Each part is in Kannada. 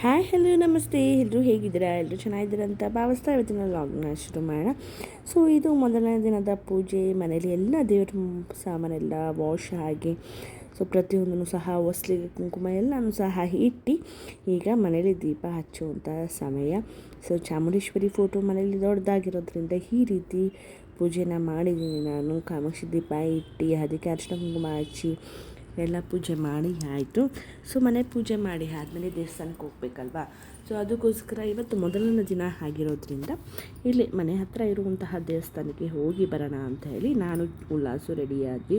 ಹಾಯ್ ಹೆಲೋ ನಮಸ್ತೆ. ಎಲ್ಲರೂ ಹೇಗಿದ್ದೀರಾ? ಎಲ್ಲರೂ ಚೆನ್ನಾಗಿದ್ದೀರಾ ಅಂತ ಭಾವಿಸ್ತಾ ಇವತ್ತಿನ ಲಾಗ್ನ ಶುರು ಮಾಡೋಣ. ಸೊ ಇದು ಮೊದಲನೇ ದಿನದ ಪೂಜೆ. ಮನೇಲಿ ಎಲ್ಲ ದೇವ್ರ ಸಾಮಾನೆಲ್ಲ ವಾಶ್ ಆಗಿ ಸೊ ಪ್ರತಿಯೊಂದನ್ನು ಸಹ ಹೊಸ್ಲಿಗೆ ಕುಂಕುಮ ಎಲ್ಲನೂ ಸಹ ಇಟ್ಟು, ಈಗ ಮನೇಲಿ ದೀಪ ಹಚ್ಚುವಂಥ ಸಮಯ. ಸೊ ಚಾಮುಂಡೇಶ್ವರಿ ಫೋಟೋ ಮನೇಲಿ ದೊಡ್ಡದಾಗಿರೋದ್ರಿಂದ ಈ ರೀತಿ ಪೂಜೆನ ಮಾಡಿದ್ದೀನಿ ನಾನು. ಕಾಮಾಕ್ಷಿ ದೀಪ ಇಟ್ಟು, ಅದಕ್ಕೆ ಅರ್ಶಿನ ಕುಂಕುಮ ಹಚ್ಚಿ ಎಲ್ಲ ಪೂಜೆ ಮಾಡಿ ಆಯಿತು. ಸೊ, ಮನೆ ಪೂಜೆ ಮಾಡಿ ಆದಮೇಲೆ ದೇವಸ್ಥಾನಕ್ಕೆ ಹೋಗ್ಬೇಕಲ್ವಾ? ಸೊ, ಅದಕ್ಕೋಸ್ಕರ ಇವತ್ತು ಮೊದಲನೇ ದಿನ ಆಗಿರೋದ್ರಿಂದ ಇಲ್ಲಿ ಮನೆ ಹತ್ತಿರ ಇರುವಂತಹ ದೇವಸ್ಥಾನಕ್ಕೆ ಹೋಗಿ ಬರೋಣ ಅಂತ ಹೇಳಿ ನಾನು ಉಲ್ಲಾಸು ರೆಡಿಯಾಗಿ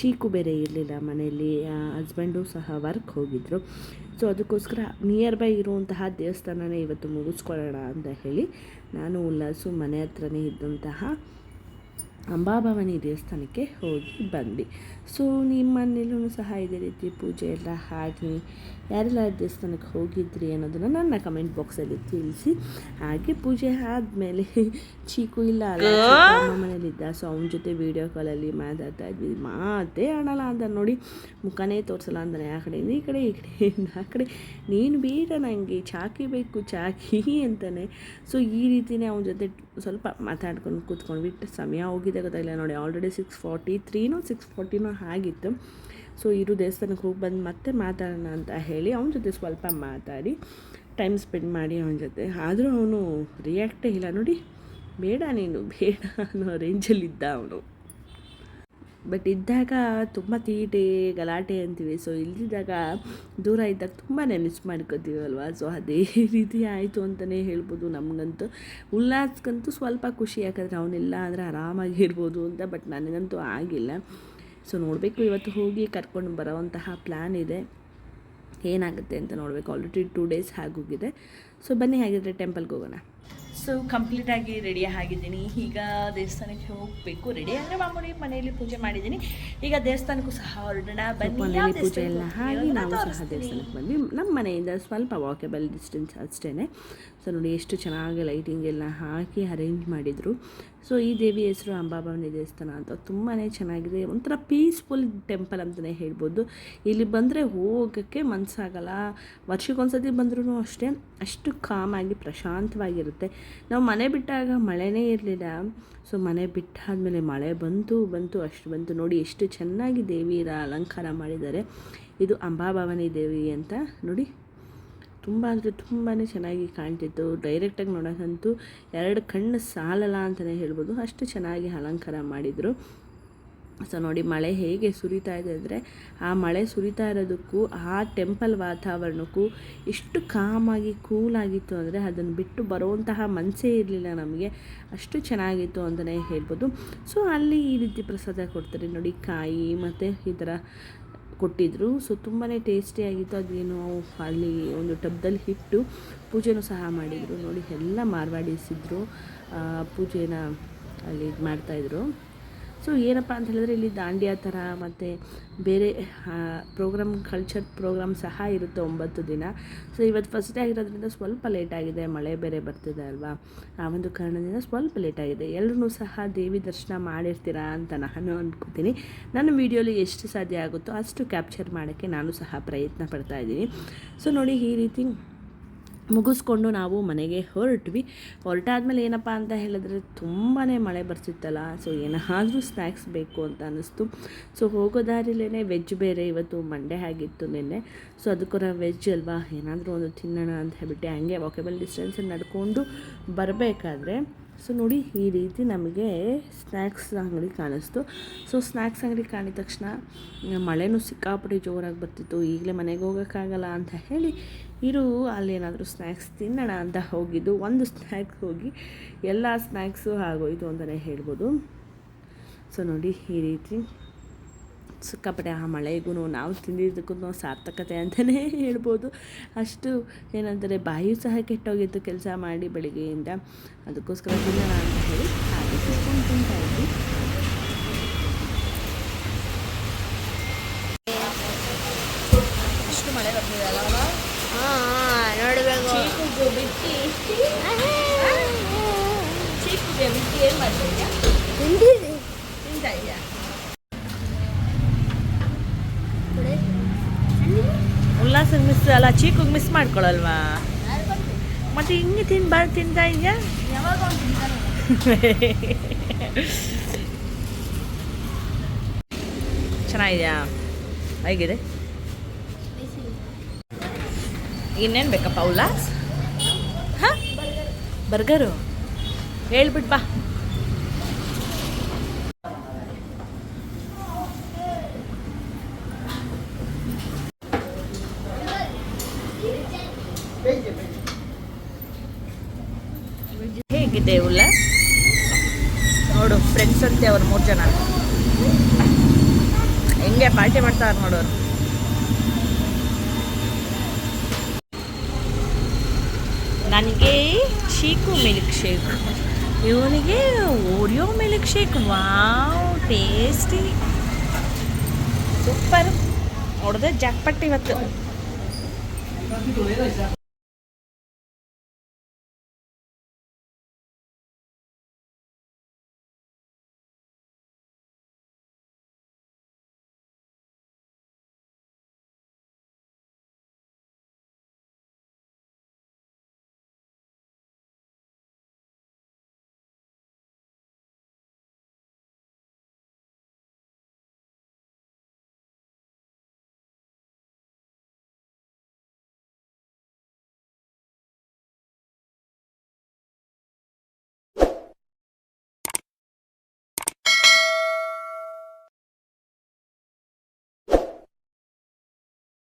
ಚೀಕು ಬೇರೆ ಇರಲಿಲ್ಲ ಮನೆಯಲ್ಲಿ. ಹಸ್ಬೆಂಡು ಸಹ ವರ್ಕ್ ಹೋಗಿದ್ದರು ಸೊ, ಅದಕ್ಕೋಸ್ಕರ ನಿಯರ್ ಬೈ ಇರುವಂತಹ ದೇವಸ್ಥಾನನೇ ಇವತ್ತು ಮುಗಿಸ್ಕೊಳ್ಳೋಣ ಅಂತ ಹೇಳಿ ನಾನು ಉಲ್ಲಾಸು ಮನೆ ಹತ್ರನೇ ಇದ್ದಂತಹ ಅಂಬಾಭವಾನಿ ದೇವಸ್ಥಾನಕ್ಕೆ ಹೋಗಿ ಬಂದ್ವಿ ಸೊ ನಿಮ್ಮ ಮನೇಲೂ ಸಹ ಇದೇ ರೀತಿ ಪೂಜೆ ಎಲ್ಲ ಹಾಕಿ ಯಾರೆಲ್ಲ ದೇವಸ್ಥಾನಕ್ಕೆ ಹೋಗಿದ್ರಿ ಅನ್ನೋದನ್ನು ನನ್ನ ಕಮೆಂಟ್ ಬಾಕ್ಸಲ್ಲಿ ತಿಳಿಸಿ. ಹಾಗೆ ಪೂಜೆ ಆದಮೇಲೆ ಚೀಕು ಇಲ್ಲ ಅಲ್ಲ ನಮ್ಮ ಮನೇಲಿದ್ದ. ಸೊ ಅವನ ಜೊತೆ ವೀಡಿಯೋ ಕಾಲಲ್ಲಿ ಮಾತಾಡ್ತಾ ಇದ್ವಿ ಮಾತೇ ಆಡಲ್ಲ ಅಂತ ನೋಡಿ. ಮುಖನೇ ತೋರಿಸಲ್ಲ ಅಂತಾನೆ ಆ ಕಡೆಯಿಂದ ಈ ಕಡೆ ಈ ಕಡೆಯಿಂದ ಆ ಕಡೆ. ನೀನು ಬೇಡ ನನಗೆ ಚಾಕಿ ಬೇಕು ಚಾಕಿ ಅಂತಲೇ ಸೊ ಈ ರೀತಿಯೇ ಅವನ ಜೊತೆ ಸ್ವಲ್ಪ ಮಾತಾಡ್ಕೊಂಡು ಕೂತ್ಕೊಂಡು ಬಿಟ್ಟು ಸಮಯ ಹೋಗಿದೆ ಗೊತ್ತಾಗಿಲ್ಲ ನೋಡಿ ಆಲ್ರೆಡಿ ಸಿಕ್ಸ್ ಫಾರ್ಟಿ ತ್ರೀನೋ ಸಿಕ್ಸ್ ಫಾರ್ಟಿನೋ ಆಗಿತ್ತು. ಸೊ ಇರು ದೇವಸ್ಥಾನಕ್ಕೆ ಹೋಗಿ ಬಂದು ಮತ್ತೆ ಮಾತಾಡೋಣ ಅಂತ ಹೇಳಿ ಅವನ ಜೊತೆ ಸ್ವಲ್ಪ ಮಾತಾಡಿ ಟೈಮ್ ಸ್ಪೆಂಡ್ ಮಾಡಿ ಅವನ ಜೊತೆ. ಆದರೂ ಅವನು ರಿಯಾಕ್ಟೇ ಇಲ್ಲ. ನೋಡಿ, ಬೇಡ ನೀನು, ಬೇಡ ಅನ್ನೋ ರೇಂಜಲ್ಲಿದ್ದ ಅವನು. ಬಟ್ ಇದ್ದಾಗ ತುಂಬ ತೀಟೆ, ಗಲಾಟೆ ಅಂತೀವಿ. ಸೊ ಇಲ್ಲಿದ್ದಾಗ ದೂರ ಇದ್ದಾಗ ತುಂಬಾ ಮಿಸ್ ಅಲ್ವಾ ಸೊ ಅದೇ ರೀತಿ ಆಯಿತು ಅಂತಲೇ ಹೇಳ್ಬೋದು ನಮಗಂತೂ. ಉಲ್ಲಾಸ್ಗಂತೂ ಸ್ವಲ್ಪ ಖುಷಿ. ಯಾಕಂದರೆ ಅವನಿಲ್ಲ ಅಂದರೆ ಆರಾಮಾಗಿ ಇರ್ಬೋದು ಅಂತ ಬಟ್ ನನಗಂತೂ ಆಗಿಲ್ಲ. ಸೊ ನೋಡಬೇಕು ಇವತ್ತು ಹೋಗಿ ಕರ್ಕೊಂಡು ಬರೋವಂತಹ ಪ್ಲ್ಯಾನ್ ಇದೆ. ಏನಾಗುತ್ತೆ ಅಂತ ನೋಡಬೇಕು. ಆಲ್ರೆಡಿ ಟೂ ಡೇಸ್ ಆಗೋಗಿದೆ ಸೊ ಬನ್ನಿ ಹಾಗಿದ್ರೆ ಟೆಂಪಲ್ಗೆ ಹೋಗೋಣ. ಸೊ ಕಂಪ್ಲೀಟಾಗಿ ರೆಡಿ ಆಗಿದ್ದೀನಿ. ಈಗ ದೇವಸ್ಥಾನಕ್ಕೆ ಹೋಗಬೇಕು. ರೆಡಿ ಅಂದರೆ ಮಾಮೂಲಿ ಮನೆಯಲ್ಲಿ ಪೂಜೆ ಮಾಡಿದ್ದೀನಿ. ಈಗ ದೇವಸ್ಥಾನಕ್ಕೂ ಸಹ ಹೊರಡೋಣ. ಬನ್ನಿ. ಪೂಜೆ ಎಲ್ಲ ಹಾಗೆ ನಾವು ಸಹ ದೇವಸ್ಥಾನಕ್ಕೆ ಬಂದ್ವಿ ನಮ್ಮ ಮನೆಯಿಂದ ಸ್ವಲ್ಪ ವಾಕೇಬಲ್ ಡಿಸ್ಟೆನ್ಸ್ ಅಷ್ಟೇ ಸೊ ನೋಡಿ ಎಷ್ಟು ಚೆನ್ನಾಗಿ ಲೈಟಿಂಗ್ ಎಲ್ಲ ಹಾಕಿ ಅರೇಂಜ್ ಮಾಡಿದರು. ಸೊ ಈ ದೇವಿ ಹೆಸರು ಅಂಬಾಭವಾನಿ ದೇವಸ್ಥಾನ ಅಂತ ತುಂಬಾ ಚೆನ್ನಾಗಿದೆ. ಒಂಥರ ಪೀಸ್ಫುಲ್ ಟೆಂಪಲ್ ಅಂತಲೇ ಹೇಳ್ಬೋದು. ಇಲ್ಲಿ ಬಂದರೆ ಹೋಗೋಕ್ಕೆ ಮನಸ್ಸಾಗಲ್ಲ ವರ್ಷಕ್ಕೊಂದ್ಸತಿ ಬಂದ್ರೂ ಅಷ್ಟೇ. ಅಷ್ಟು ಕಾಮಾಗಿ ಪ್ರಶಾಂತವಾಗಿರುತ್ತೆ. ನಾವು ಮನೆ ಬಿಟ್ಟಾಗ ಮಳೆನೇ ಇರಲಿಲ್ಲ. ಸೊ ಮನೆ ಬಿಟ್ಟಾದಮೇಲೆ ಮಳೆ ಬಂತು ಬಂತು, ಅಷ್ಟು ಬಂತು. ನೋಡಿ ಎಷ್ಟು ಚೆನ್ನಾಗಿ ದೇವಿಯರ ಅಲಂಕಾರ ಮಾಡಿದ್ದಾರೆ. ಇದು ಅಂಬಾಭವಾನಿ ದೇವಿ ಅಂತ ನೋಡಿ. ತುಂಬ ಅಂದರೆ ತುಂಬಾ ಚೆನ್ನಾಗಿ ಕಾಣ್ತಿತ್ತು. ಡೈರೆಕ್ಟಾಗಿ ನೋಡೋಕ್ಕಂತೂ ಎರಡು ಕಣ್ಣು ಸಾಲಲ್ಲ ಅಂತಲೇ ಹೇಳ್ಬೋದು. ಅಷ್ಟು ಚೆನ್ನಾಗಿ ಅಲಂಕಾರ ಮಾಡಿದರು. ಸೊ ನೋಡಿ, ಮಳೆ ಹೇಗೆ ಸುರಿತಾ ಇದೆ ಅಂದರೆ, ಆ ಮಳೆ ಸುರಿತಾ ಇರೋದಕ್ಕೂ, ಆ ಟೆಂಪಲ್ ವಾತಾವರಣಕ್ಕೂ ಎಷ್ಟು ಕಾಮಾಗಿ ಕೂಲಾಗಿತ್ತು ಅಂದರೆ ಅದನ್ನು ಬಿಟ್ಟು ಬರುವಂತಹ ಮನಸ್ಸೇ ಇರಲಿಲ್ಲ ನಮಗೆ. ಅಷ್ಟು ಚೆನ್ನಾಗಿತ್ತು ಅಂತಲೇ ಹೇಳ್ಬೋದು. ಸೊ ಅಲ್ಲಿ ಈ ರೀತಿ ಪ್ರಸಾದ ಕೊಡ್ತಾರೆ. ನೋಡಿ, ಕಾಯಿ ಮತ್ತು ಈ ಥರ ಕೊಟ್ಟಿದ್ದರು ಸೊ ತುಂಬಾ ಟೇಸ್ಟಿಯಾಗಿತ್ತು ಅದೇನು ಅಲ್ಲಿ ಒಂದು ಟಬ್ದಲ್ಲಿ ಹಿಟ್ಟು ಪೂಜೆನೂ ಸಹ ಮಾಡಿದರು. ನೋಡಿ, ಎಲ್ಲ ಮಾರ್ವಾಡಿಸಿದ್ರು. ಪೂಜೆನ ಅಲ್ಲಿ ಇದು ಮಾಡ್ತಾಯಿದ್ರು ಸೊ ಏನಪ್ಪ ಅಂತ ಹೇಳಿದ್ರೆ ಇಲ್ಲಿ ದಾಂಡಿಯಾ ಥರ ಮತ್ತು ಬೇರೆ ಪ್ರೋಗ್ರಾಮ್ ಕಲ್ಚರ್ ಪ್ರೋಗ್ರಾಮ್ ಸಹ ಇರುತ್ತೆ ಒಂಬತ್ತು ದಿನ. ಸೊ ಇವತ್ತು ಫಸ್ಟ್ ಡೇ ಆಗಿರೋದ್ರಿಂದ ಸ್ವಲ್ಪ ಲೇಟ್ ಆಗಿದೆ, ಮಳೆ ಬೇರೆ ಬರ್ತಿದೆ ಅಲ್ವಾ? ಆ ಒಂದು ಕಾರಣದಿಂದ ಸ್ವಲ್ಪ ಲೇಟ್ ಆಗಿದೆ. ಎಲ್ಲರೂ ಸಹ ದೇವಿ ದರ್ಶನ ಮಾಡಿರ್ತೀರಾ ಅಂತ ನಾನು ಅಂದ್ಕೋತೀನಿ ನನ್ನ ವೀಡಿಯೋಲಿ ಎಷ್ಟು ಸಾಧ್ಯ ಆಗುತ್ತೋ ಅಷ್ಟು ಕ್ಯಾಪ್ಚರ್ ಮಾಡೋಕ್ಕೆ ನಾನು ಸಹ ಪ್ರಯತ್ನ ಪಡ್ತಾ ಇದ್ದೀನಿ. ಸೊ ನೋಡಿ ಈ ರೀತಿ ಮುಗಿಸ್ಕೊಂಡು ನಾವು ಮನೆಗೆ ಹೊರಟ್ವಿ. ಹೊರಟಾದ್ಮೇಲೆ ಏನಪ್ಪ ಅಂತ ಹೇಳಿದ್ರೆ ತುಂಬಾ ಮಳೆ ಬರ್ತಿತ್ತಲ್ಲ ಸೊ ಏನಾದರೂ ಸ್ನ್ಯಾಕ್ಸ್ ಬೇಕು ಅಂತ ಅನ್ನಿಸ್ತು. ಸೊ ಹೋಗೋ ದಾರಿಲೇ ವೆಜ್ ಬೇರೆ, ಇವತ್ತು ಮಂಡೆ ಆಗಿತ್ತು ನಿನ್ನೆ. ಸೊ ಅದಕ್ಕೋರ ವೆಜ್ ಅಲ್ವಾ, ಏನಾದರೂ ಒಂದು ತಿನ್ನೋಣ ಅಂತ ಹೇಳ್ಬಿಟ್ಟು ಹಂಗೆ ವಾಕೇಬಲ್ ಡಿಸ್ಟೆನ್ಸಲ್ಲಿ ನಡ್ಕೊಂಡು ಬರಬೇಕಾದ್ರೆ ಸೊ ನೋಡಿ, ಈ ರೀತಿ ನಮಗೆ ಸ್ನ್ಯಾಕ್ಸ್ ಅಂಗಡಿ ಕಾಣಿಸ್ತು. ಸೊ ಸ್ನ್ಯಾಕ್ಸ್ ಅಂಗಡಿ ಕಾಣಿದ ತಕ್ಷಣ ಮಳೆನೂ ಸಿಕ್ಕಾಪಟ್ಟೆ ಜೋರಾಗಿ ಬರ್ತಿತ್ತು. ಈಗಲೇ ಮನೆಗೆ ಹೋಗೋಕ್ಕಾಗಲ್ಲ ಅಂತ ಹೇಳಿ, ಇರು ಅಲ್ಲೇನಾದರೂ ಸ್ನ್ಯಾಕ್ಸ್ ತಿನ್ನೋಣ ಅಂತ ಹೋಗಿದ್ದು. ಒಂದು ಸ್ನ್ಯಾಕ್ಸ್ ಹೋಗಿ, ಎಲ್ಲ ಸ್ನ್ಯಾಕ್ಸು ಆಗೋಯ್ತು ಅಂತಲೇ ಹೇಳ್ಬೋದು. ಸೊ ನೋಡಿ, ಈ ರೀತಿ ಸಿಕ್ಕಾಪಟ್ಟೆ ಆ ಮಳೆಗೂ ನಾವು ತಿಂದಿದ್ದಕ್ಕೂ ಸಾರ್ಥಕತೆ ಅಂತಲೇ ಹೇಳ್ಬೋದು. ಅಷ್ಟು ಏನಂದರೆ ಬಾಯಿಯೂ ಸಹ ಕೆಟ್ಟೋಗಿತ್ತು ಕೆಲಸ ಮಾಡಿ ಬೆಳಿಗ್ಗೆಯಿಂದ. ಅದಕ್ಕೋಸ್ಕರ ತಿನ್ನೋಣ ಅಂತ ಹೇಳಿ ಹಾಗೆ ತಿಳ್ಕೊಂಡು ತಿಂತಾ ಇದ್ವಿ ಅಷ್ಟು ಮಳೆ ಬರ್ತಿದೆ ಅಲ್ಲ ನೋಡಬೇಕು. ಚೀಕುಗೆ ಬಿಟ್ಟು ಚೀಕುಗೆ ಬಿಟ್ಟು ಏನು ಮಾಡ್ತಿದ್ಯಾ? ತಿಂತಾ ಇದೆಯಾ? ಉಲ್ಲಾಸ ಮಿಸ್ ಅಲ್ಲ, ಚೀಕಿಗೆ ಮಿಸ್ ಮಾಡ್ಕೊಳ್ಳಲ್ವಾ ಮತ್ತೆ ಹಿಂಗೆ ತಿನ್ಬಾರ್ದು ತಿಂತಾ ಇದೆಯಾ ಚೆನ್ನಾಗಿದೆಯಾ? ಹೇಗಿದೆ? ಇನ್ನೇನು ಬೇಕಪ್ಪ ಉಲ್ಲಾಸ್ ಹಾಂ? ಬರ್ಗರು? ಹೇಳ್ಬಿಟ್ ಬಾ. ಹೇಗಿದೆ ಉಲ್ಲಾಸ್ ನೋಡು ಫ್ರೆಂಡ್ಸ್ ಅಂತೆ ಅವ್ರು ಮೂರು ಜನ. ಹೆಂಗೆ ಪಾರ್ಟಿ ಮಾಡ್ತಾರೆ ನೋಡೋರು ನನಗೆ ಚೀಕು ಮಿಲ್ಕ್ ಶೇಕ್ ಇವನಿಗೆ Oreo milk shake wow tasty super ನೋಡಿದೆ ಜಾಕ್ಪಟ್ ಇವತ್ತು.